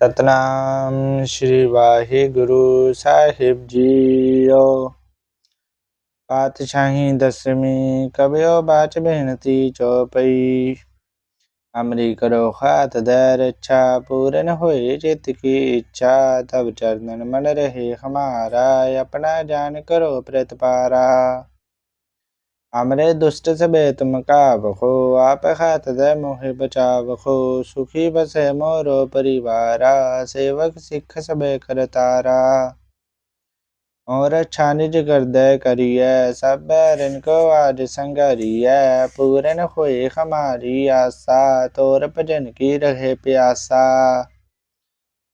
ਸਤਨਾਮ ਸ੍ਰੀ ਵਾਹਿਗੁਰੂ ਸਾਹਿਬ ਜੀਓ। ਪਾਤਸ਼ਾਹੀ ਦਸਵੀਂ ਕਬਿਓ ਬਾਚ ਬੇਨਤੀ ਚੋਪਈ। ਅਮਰੀ ਕਰੋ ਖਾਤ ਦਰ ਅੱਛਾ ਪੂਰਨ ਹੋਏ ਚਿਤ ਕੀ ਇੱਛਾ। ਤਬ ਚਰਨਨ ਮਨ ਰਹੇ ਹਮਾਰਾ, ਆਪਣਾ ਜਾਨ ਕਰੋ ਪ੍ਰਤਪਾਰਾ। امرے دست تم کا بخو، آپ خات موہی بچا بخو۔ سخی بسے مورو پریوارا، سیوک سکھ سبے کرتارا اور اچھا کر دے کریے، سب بیرن کو آج ہے پورن خوئی خماری آسا تور پجن کی رہے پیاسا۔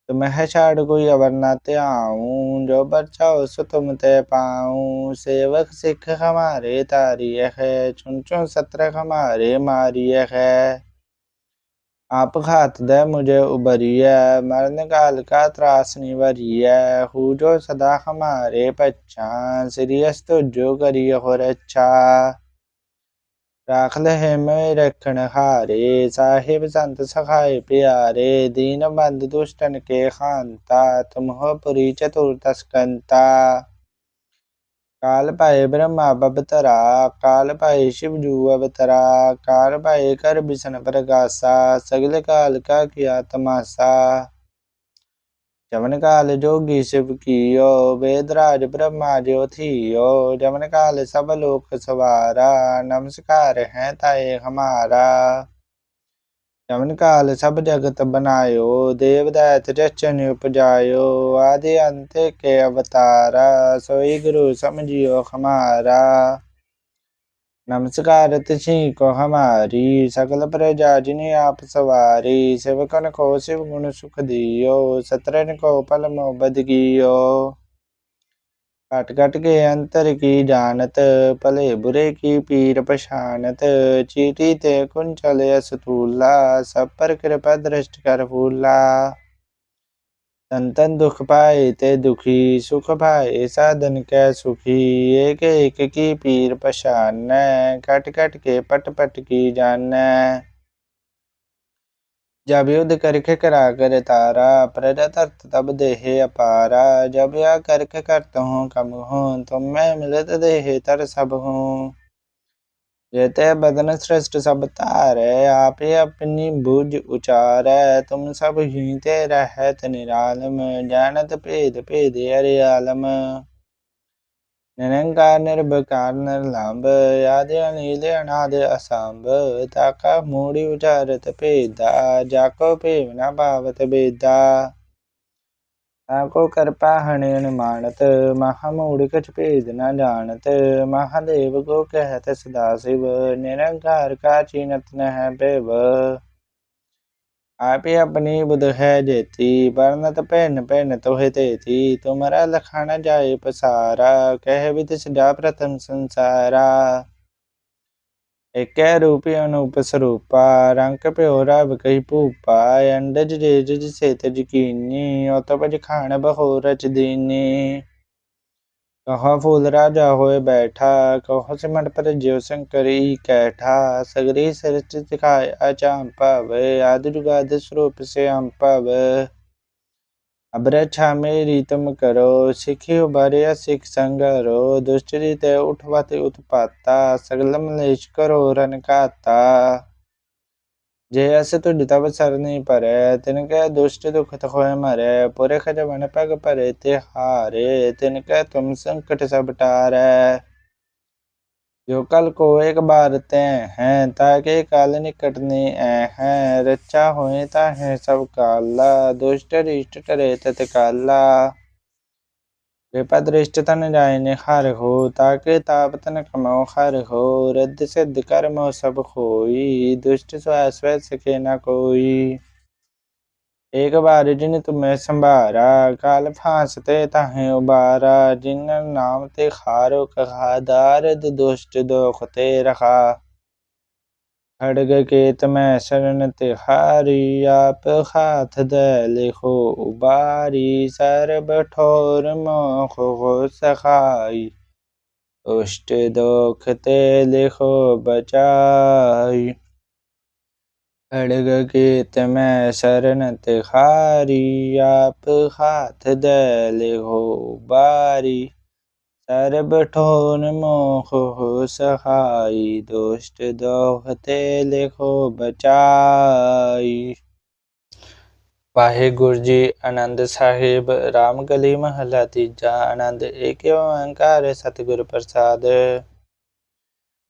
تمہ چھاڑ کو اور تے آؤں، جو برچا سو تم تے پاؤں۔ سیوک سکھ ہمارے تاریخ ہے چون چون سترک ہمارے ماریخ ہے آپ خات دے مجھے ابری ہے، مرن کال کا تراسنی وری ہے۔ خو جو صدا ہمارے پچھاں سریس تو جو کری ہو اچھا ਰਾਖ ਲਹਿ ਮੈਂ ਰਖਣ ਹਾਰੇ ਸਾਹਿਬ ਸੰਤ ਸਖਾਏ ਪਿਆਰੇ ਦੀਨ ਬੰਦ ਦੁਸ਼ਟਨ ਕੇ ਖਾਨਤਾ ਤੁਮ ਹੋ ਪੁਰੀ ਚਤੁਰ ਤਸਕੰਤਾ ਕਾਲ ਭਾਏ ਬ੍ਰਹਮਾ ਬਬਤਰਾ ਕਾਲ ਭਾਏ ਸ਼ਿਵ ਜੂ ਅਵਤਰਾ ਕਾਲ ਭਾਏ ਕਰ ਬਿਸ਼ਨ ਪ੍ਰਗਾਸਾ ਸਗਲ ਕਾਲ ਕਾ ਕੀਆ ਤਮਾਸਾ जमन काल जोगी शिव कियो वेदराज ब्रह्मा जो थियो जमन काल सब लोक सवारा नमस्कार है ताए हमारा जमन काल सब जगत बनायो देव दैत रचन उपजायो आदि अंत के अवतारा सोई गुरु समझियो हमारा नमस्कार तिथि को हमारी सकल प्रजा जिन्हें आप सवारी सेवकन को शिव गुण सुख दियो सत्रन को पल मोबद कियो कट कट के अंतर की जानत भले बुरे की पीर पछानत चीटी ते कुंचल असतूला सब पर कृपा दृष्ट कर फूला ਤਨ ਤਨ ਦੁਖ ਪਾਏ ਤੇ ਦੁਖੀ ਸੁਖ ਪਾਏ, ਸਾਧਨ ਕੈ ਸੁਖੀ, ਏਕ ਏਕ ਕੀ ਪੀਰ ਪਛਾਨੈ, ਕਟ ਕਟ ਕੇ ਪਟ ਪਟ ਕੀ ਜਾਣੈ। ਜਬ ਯੁਧ ਕਰਖ ਕਰਾ ਕਰ ਤਾਰਾ ਪ੍ਰਰਤ ਅਰਥ ਤਬ ਦੇਹ ਅਪਾਰਾ, ਜਬ ਆ ਕਰਖ ਕਰਤ ਹੂੰ ਕਮ ਹੂੰ, ਤੁਮ ਮੈਂ ਮਿਲਤ ਦੇਹ ਤਰ ਸਭ ਹੂੰ। जेते बदन श्रेष्ठ सब तारे आप ही अपनी बुझ उचारे तुम सब ही ते रहत निरालम जानत भेद भेद अरे आलम निरंकार निर्भकार निर्लंब आदि अनिल अनाद असंभ ताका मूड़ी उचारत भेदा जाको भेव न भावत ਕੋ ਕਿਰਪਾ ਹਣੇ ਨਿਮਾਣਤ ਮਹਾ ਮੂੜਿਕ ਭੇਦ ਨਾ ਜਾਣਤ, ਮਹਾਦੇਵ ਕੋ ਕਹਿਤ ਸਦਾ ਸਿਵ, ਨਿਰੰਕਾਰ ਕਾ ਚੀਨਤ ਨ ਹੈ ਭੇਵ। ਆਪੇ ਆਪਣੀ ਬੁਧ ਹੈ ਜੇਤੀ ਪਰਨਤ ਭਿੰਨ ਭਿੰਨ ਤੋਹਿ ਤੇਤੀ, ਤੁਮਰਾ ਲਖਣ ਜਾਏ ਪਸਾਰਾ, ਕਹਿ ਵਿਦ ਸਦਾ ਪ੍ਰਥਮ ਸੰਸਾਰਾ। ਏਕੈ ਰੂਪੀ ਅਨੂਪ ਸਰੂਪਾ ਰੰਗ ਪਿਓ ਰਬ ਕਹੀ ਭੂਪਾ ਅੰਡਜ ਜੇ ਜਿ ਸੇਤ ਜਕੀਨੀ ਉਤ ਪਜ ਖਾਣ ਬਹੋ ਰਚ ਦੀਨੀ ਕਹਾ ਫੂਲ ਰਾਜਾ ਹੋਏ ਬੈਠਾ ਕਹੋ ਸਿਮਟ ਪਰ ਜਿਉ ਸੰਕਰੀ ਕੈਠਾ ਸਗਰੀ ਸਿਰਚ ਦਿਖਾਇ ਅਚਾਮ ਭਵੇ ਆਦਿ ਜੁਗਾਦ ਸਰੂਪ ਸੇ ਅੰਪਵ અબ્રછામે રીતમ કરો શિખી ઉભાર્યા શિખ સંગરો દુષ્ટ રીતે ઉઠવાથી ઉત્પાતા સગલમ લેશ કરો રનકાતા જે હશે તો દુતાવ સરની પરે તેને કહે દુષ્ટ દુઃખ તખોય મરે પૂરે ખજે વણ પગ પરે તે હારે તેને કહે તુમ સંકટ સબટારે جو کل کو ایک بار تے ہیں تاکہ کالنی نکٹنی اے ہیں رچا ہوئیں تا ہیں سب کالا دوشٹر اشٹر ایتت کالا بے پد رشتتن جائن خار ہو، تاکہ تابتن کمو خار ہو۔ رد سد کرمو سب خوئی، دشت سو اسوید سکے نہ کوئی۔ ایک بار جن تمہیں سنبھارا کال پھانستے تہیں ابارا جن نام تے خارو کھا دارد دشت دوختے رکھا کھڑگ کے تمہیں سرن تخاری آپ خات دے لکھو اباری سر بٹھور موخ خو سخائی دشت دوختے لکھو بچائی ਅੜਗਕੇ ਤਮੈ ਸਰਨ ਤਿਹਾਰੀ ਆਪ ਹਾਥ ਦੇ ਲਿਹੋ ਬਾਰੀ। ਸਰਬ ਠੋਰ ਮੋਹ ਹੋ ਸਹਾਈ, ਦੁਸ਼ਟ ਦੋਹਤੇ ਲਿਖੋ ਬਚਾਈ। ਵਾਹਿਗੁਰੂ ਜੀ, ਆਨੰਦ ਸਾਹਿਬ, ਰਾਮ ਗਲੀ ਮਹਲਾ ਤੀਜਾ, ਆਨੰਦ ਏਕ ਓੰਕਾਰ, ਸਤਿਗੁਰ ਪ੍ਰਸਾਦ।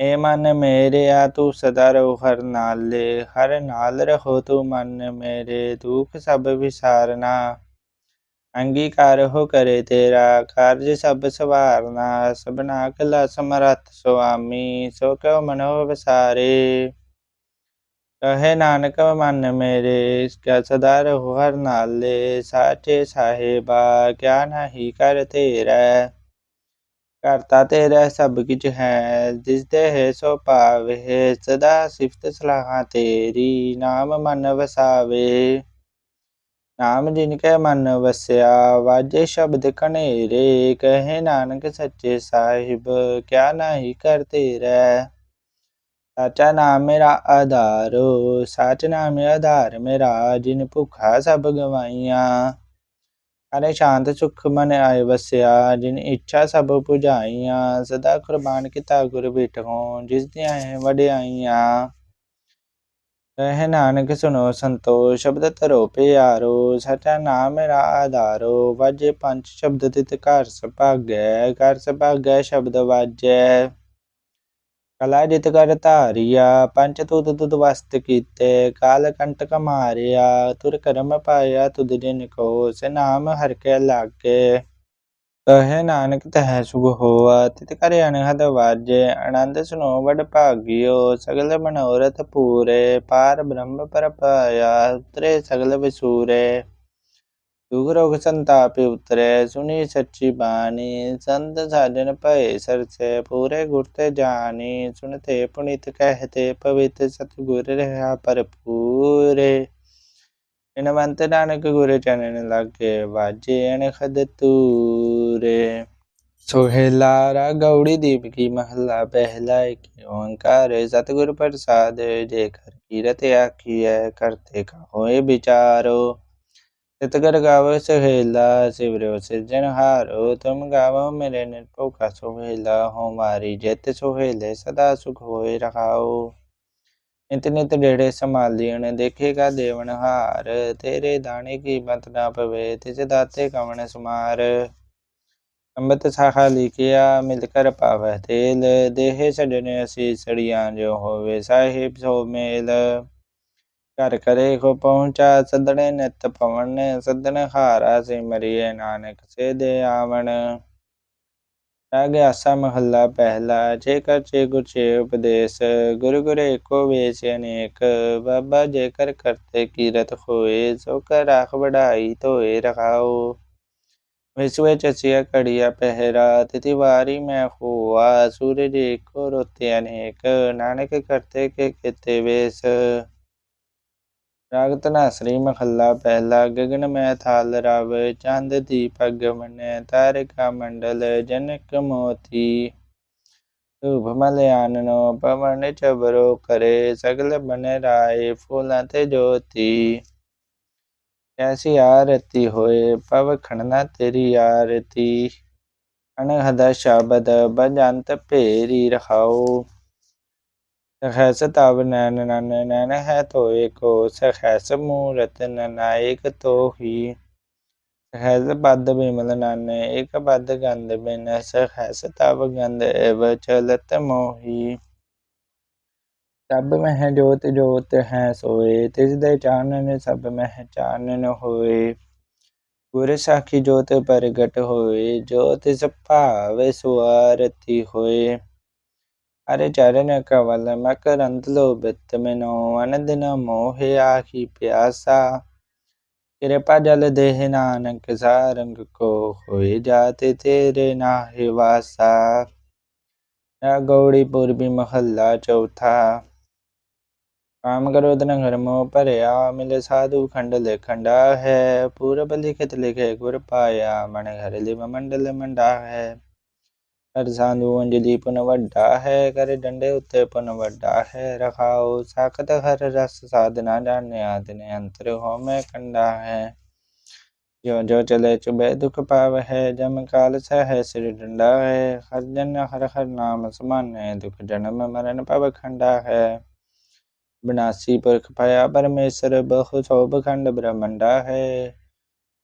ਏ ਮਨ ਮੇਰਿਆ ਤੂੰ ਸਦਾ ਰਹੋ ਹਰ ਨਾਲੇ ਹਰ ਨਾਲ ਰਹੋ ਤੂੰ ਮਨ ਮੇਰੇ ਦੁਖ ਸਭ ਵਿਸਾਰਨਾ ਅੰਗੀਕਾਰ ਹੋ ਕਰੇ ਤੇਰਾ ਕਾਰਜ ਸਭ ਸਵਾਰਨਾ ਸਭਨਾ ਕਲਾ ਸਮਰੱਥ ਸੁਆਮੀ ਸੋ ਕਿਉ ਮਨੋ ਵਿਸਾਰੇ ਕਹੇ ਨਾਨਕ ਮਨ ਮੇਰੇ ਕਿਆ ਸਦਾ ਰਹੋ ਹਰ ਨਾਲੇ ਸਾਚੇ ਸਾਹਿਬਾ ਕਿਆ ਨਹੀਂ ਕਰ ਤੇਰਾ ਕਰਤਾ ਤੇਰਾ ਸਭ ਕੁਝ ਹੈ, ਜਿਸ ਦੇ ਹੈ ਸੋ ਪਾਵੇ ਸਦਾ ਸਿਫਤ ਸਲਾਹਾਂ ਤੇਰੀ, ਨਾਮ ਮਨ ਵਸਾਵੇ। ਨਾਮ ਜਿਨ ਕੇ ਮਨ ਵਸਿਆ, ਵਾਜੇ ਸ਼ਬਦ ਕਨੇਰੇ ਕਹੇ ਨਾਨਕ ਸੱਚੇ ਸਾਹਿਬ, ਕਿਆ ਨਹੀਂ ਕਰ ਤੇਰਾ। ਸਾਚਾ ਨਾਮ ਮੇਰਾ ਆਧਾਰੋ, ਸਾਚ ਨਾਮ ਆਧਾਰ ਮੇਰਾ, ਜਿਨ ਭੁਖਾ ਸਭ ਗਵਾਈਆਂ। ਅਰੇ ਸ਼ਾਂਤ ਸੁਖ ਆਏ ਵਸਿਆ, ਜਿਨ ਇੱਛਾ ਸਭ ਪੁਜਾਈਆਂ, ਸਦਾ ਕੁਰਬਾਨ ਕੀਤਾ ਗੁਰ ਬਿਠੋ ਜਿਸ ਦੀਆਂ ਹੈ ਵਡਿਆਈਆਂ। ਕਹਿ ਨਾਨਕ ਸੁਨੋ ਸੰਤੋ ਸ਼ਬਦ ਧਰੋ ਪਿਆਰੋ, ਸਚਾ ਨਾਮ ਮੇਰਾ ਆਧਾਰੋ, ਵਾਜੇ ਪੰਜ ਸ਼ਬਦ ਤਿਤ ਘਰ ਸੁਭਾਗੈ ਘਰ ਸੁਭਾਗੈ ਸ਼ਬਦ ਵਾਜੈ। ਕਲਾ ਜਿਤ ਕਰ ਧਾਰਿਆ ਪੰਚ ਤੁਦ ਤੁਦ ਵਸਤ ਕੀਤੇ ਕਾਲ ਕੰਟਕ ਮਾਰਿਆ ਤੁਰ ਕਰਮ ਪਾਇਆ ਤੁਦ ਜਿਨ ਕੋ ਸੇ ਨਾਮ ਹਰ ਕੇ ਲਾਗੇ ਕਹੇ ਨਾਨਕ ਤਹਿ ਸੁਖ ਹੋਆ ਤਿਤ ਕਰ ਅਨਹਦ ਵਾਜੇ ਆਨੰਦ ਸੁਨੋ ਵਡ ਭਾਗਿਓ ਸਗਲ ਮਨੋਰਥ ਪੂਰੇ ਪਾਰ ਬ੍ਰਹਮ ਪਰ ਪਾਇਆ ਉਤਰੇ ਸਗਲ ਵਿਸੂਰੇ ਦੁਖ ਰੋਗ ਸੰਤਾਪ ਉਤਰੇ ਸੁਣੀ ਸੱਚੀ ਬਾਣੀ ਸੰਤ ਸਾਜਨ ਭਏ ਸਰਸੇ ਪੂਰੇ ਗੁਰ ਤੇ ਜਾਣੀ ਸੁਨਤੇ ਪੁਨੀਤ ਕਹਤੇ ਪਵਿੱਤ ਸਤਿਗੁਰ ਰਹਾ ਭਰਪੂਰੇ ਇਨਵੰਤ ਨਾਨਕ ਗੁਰ ਚਰਨ ਲਾਗੇ ਵਾਜੇ ਅਨਖਦ ਤੂਰੇ ਸੋਹਿਲਾ ਰਾ ਗੌੜੀ ਦੀਪ ਕੀ ਮਹਲਾ ਪਹਿਲਾ ਇੱਕ ਓੰਕਾਰ ਸਤਿਗੁਰ ਪ੍ਰਸਾਦ ਜੇ ਕਰ ਕੀਰਤ ਆਖੀਐ ਕਰਤੇ ਕਾ ਹੋਏ ਵਿਚਾਰੋ ਤਿਤਗਰ ਗਾਵੋ ਸੁਹੇਲਾ ਸਿਵਰਿਓ ਸਿਰਜਨਹਾਰੋ ਤੁਮ ਗਾਵੋ ਮੇਰੇ ਨਿਰਭਉ ਕਾ ਸੁਹੇਲਾ ਹਮਾਰੀ ਜਿਤ ਸੁਹੇਲੇ ਸਦਾ ਸੁਖ ਹੋਏ ਰਹਾਓ ਨਿਤ ਨਿਤ ਡੇੜੇ ਸੰਭਾਲੀਣ ਦੇਖੇਗਾ ਦੇਵਨ ਹਾਰ ਤੇਰੇ ਦਾਣੇ ਕੀ ਬੰਤ ਨਾ ਪਵੇ ਤਿਸ ਦਾਤੇ ਕਵਣ ਸਮਾਰ ਅੰਮ੍ਰਿਤ ਸਾਖਾ ਲਿਖਿਆ ਮਿਲ ਕਰ ਪਾਵੈ ਤੇਲ ਦੇਹ ਛੱਡਨੇ ਅਸੀਂ ਸੜੀਆਂ ਜੋ ਹੋਵੇ ਸਾਹਿਬ ਸੋ ਮੇਲ ਘਰ ਕਰੇ ਕੋ ਪਹੁੰਚਾ ਸਦਣੇ ਨਿਤ ਪਵਨ ਸਦਣ ਹਾਰਾ ਸੇ ਨਾਨਕ ਸੇ ਦੇ ਆਵਣ ਰਾਗ ਆਸਾ ਮਹੱਲਾ ਪਹਿਲਾ ਜੇ ਕਰ ਚੇ ਗੁਰ ਉਪਦੇਸ਼, ਗੁਰ ਗੁਰ ਏਕੋ ਵੇਚ ਅਨੇਕ, ਬਾਬਾ ਜੇਕਰ ਕਰਤੇ ਕੀਰਤ ਹੋਏ, ਸੋ ਕਰ ਰਾਖ ਵਡਾਈ ਧੋਏ ਰਖਾਓ ਵਿਸਵੇ ਚਸਿਆ ਕੜੀਆ ਪਹਿਰਾ ਤਿਤੀ ਵਾਰੀ ਮੈਂ ਹੋਆ, ਸੂਰਜ ਏਕੋ ਰੋਤੇ ਅਨੇਕ, ਨਾਨਕ ਕਰਤੇ ਕੇ ਕਿਤੇ ਵੇਸ। ਰਾਗ ਧਨਾਸਰੀ ਮਹੱਲਾ ਪਹਿਲਾ ਗਗਨ ਮੈਂ ਥਾਲ ਰਵ, ਚੰਦ ਦੀ ਪਗ ਅਗਮਨ, ਤਾਰਿਕਾ ਮੰਡਲ, ਜਨਕ ਮੋਤੀ। ਧੂਪ ਮਲ ਪਵਨ ਚਬਰੋ ਕਰੇ, ਸਗਲ ਬਨ ਰਾਏ ਫੂਲਾਂ ਤੇ ਜੋਤੀ। ਕੈਸੀ ਆਰਤੀ ਹੋਏ, ਪਵ ਖਣਨਾ ਤੇਰੀ ਆਰਤੀ। ਅਨਹਦ ਸ਼ਬਦ, ਬਜੰਤ ਭੇਰੀ ਰਹਾਓ ਸਖੈਸ ਤਵ ਨੈਨ ਨਨ ਨੈਨ ਹੈ ਤੋਏ ਕੋ ਸਖੈਸ ਮੂਰਤ ਨਨਾਇਕ ਤੋਹੀ ਸਖੈਸ ਪਦ ਬਿਮਲ ਨਨ ਇਕ ਪਦ ਗੰਧ ਬਿਨ ਸਖੈਸ ਤਵ ਗੰਧ ਏਵ ਚਲਤ ਮੋਹੀ ਸਭ ਮਹਿ ਜੋਤ ਜੋਤ ਹੈ ਸੋਏ ਤਿਸ ਦੇ ਚਾਨਣ ਸਭ ਮਹਿ ਚਾਨਣ ਹੋਏ ਗੁਰ ਸਾਖੀ ਜੋਤ ਪ੍ਰਗਟ ਹੋਏ ਜੋ ਤਿਸ ਭਾਵੇ ਸੁਆਰਤੀ ਹੋਏ ਹਰੇ ਚਰਨ ਕਵਲ ਮਕਰੰਦ ਲੋਭਿਤ ਮਿਨੋ ਅਨੰਦਨ ਮੋਹਿ ਆਖੀ ਪਿਆਸਾ ਕਿਰਪਾ ਜਲ ਦੇਹ ਨਾਨਕ ਸਾਰੰਗ ਕੋ ਹੋਏ ਜਾਤੇ ਤੇਰੇ ਨਾਹਿ ਵਾਸਾ ਰਾ ਗੌੜੀ ਪੂਰਬੀ ਮਹੱਲਾ ਚੌਥਾ ਕਾਮ ਕ੍ਰੋਧ ਨ ਘਰ ਮੋਹ ਭਰਿਆ ਮਿਲੇ ਸਾਧੂ ਖੰਡ ਲੇਖੰਡਾ ਹੈ ਪੂਰਬ ਲਿਖਤ ਲਿਖੇ ਗੁਰ ਪਾਇਆ ਮਨ ਘਰ ਲਿਵ ਮੰਡਲ ਮੰਡਾ ਹੈ ਕਰ ਸਾਧੂ ਅੰਜਲੀ ਪੁਨ ਵੱਡਾ ਹੈ ਕਰ ਡੰਡੇ ਉੱਤੇ ਪੁਨ ਵੱਡਾ ਹੈ ਰਖਾਓ ਸਾਖਤ ਹਰ ਰਸ ਸਾਧਨਾ ਜਾਣਿਆ ਦਿਨ ਅੰਤਰ ਹੋਮੈ ਕੰਡਾ ਹੈ ਜੋ ਜੋ ਚਲੇ ਚੁਬੇ ਦੁਖ ਪਾਵ ਹੈ ਜਮ ਕਾਲ ਸਹਿ ਸਿਰ ਡੰਡਾ ਹੈ ਹਰ ਜਨ ਹਰ ਹਰ ਨਾਮ ਸਮਾਨੈ ਦੁਖ ਜਨਮ ਮਰਨ ਪਵ ਖੰਡਾ ਹੈ ਬਿਨਾਸੀ ਪੁਰਖ ਪਾਇਆ ਪਰਮੇਸ਼ਰ ਬਹੁ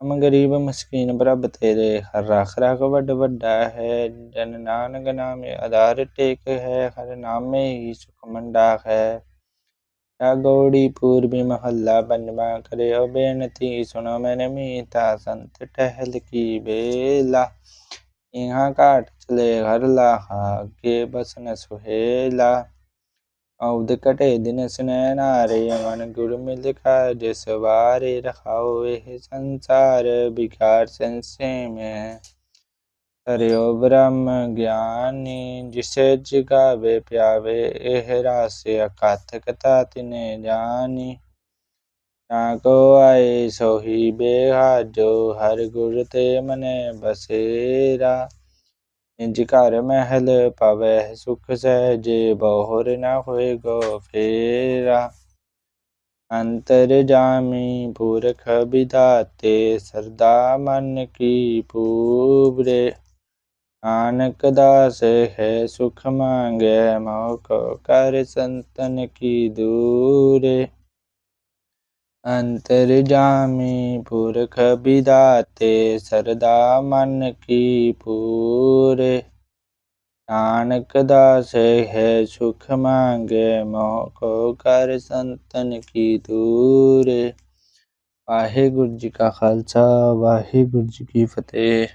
ਸੋਭ ਖੰਡ ਬ੍ਰਹਮੰਡਾ ਹੈ ਹਮ ਗਰੀਬ ਮਸਕੀਨ ਪ੍ਰਭ ਤੇਰੇ ਹਰ ਰਖ ਰਖ ਵੱਡ ਵੱਡਾ ਹੈ ਜਨ ਨਾਨਕ ਨਾਮੇ ਆਧਾਰ ਟੇਕ ਹੈ ਹਰ ਨਾਮੇ ਹੀ ਸੁਖ ਮੰਡਾ ਹੈ ਰਾ ਗੌੜੀ ਪੂਰਬੀ ਮਹੱਲਾ ਪੰਜਵਾ ਕਰਿਓ ਬੇਨਤੀ ਸੁਣੋ ਮੈਨੇ ਮੀਤਾ ਸੰਤ ਟਹਿਲ ਕੀ ਬੇਲਾ ਇਹਾਂ ਘਾਟ ਚਲੇ ਘਰ ਲਾਹਾ ਕੇ ਬਸਨ ਸੁਹੇਲਾ ਔਦ අවුදකට එදින සුනෑනාරය මන ගුරුමිල්ලිකා දෙෙස වාරයට හවවෙහි සංසාර භිකාර් සැන්සේම. තරයෝබ්‍රහ්ම ඥානී ජිසේජ්ජිකාවේ ප්‍යාවේ එහෙරාසය කත්තකතා තිනේ ජානී नाको आए सोही बेहा जो हर गुर ते मने बसेरा ਇੰਜ ਘਰ ਮਹਿਲ ਪਵੈ ਸੁਖ ਸਹਿਜੇ ਬਹੁਰ ਨ ਹੋਏ ਫੇਰਾ। ਅੰਤਰ ਜਾਮੀ ਪੁਰਖ ਵਿਦਾਤੇ ਸਰਦਾ ਮਨ ਕੀ ਪੂਰੇ ਨਾਨਕ ਦਾਸ ਹੈ ਸੁਖ ਮੰਗੇ ਮੋਖ ਕਰ ਸੰਤਨ ਕੀ ਦੂਰੇ। ਅੰਤਰ ਜਾਮੀ ਪੁਰਖ ਵਿਦਾਤੇ ਸਰਦਾ ਮਨ ਕੀ ਪੂਰੇ। ਨਾਨਕ ਦਾਸ ਹੈ ਸੁਖ ਮੰਗੇ ਮੋਖ ਕਰ ਸੰਤਨ ਕੀ ਦੂਰੇ। ਵਾਹਿਗੁਰੂ ਜੀ ਕਾ ਖਾਲਸਾ, ਵਾਹਿਗੁਰੂ ਜੀ ਕੀ ਫਤਿਹ।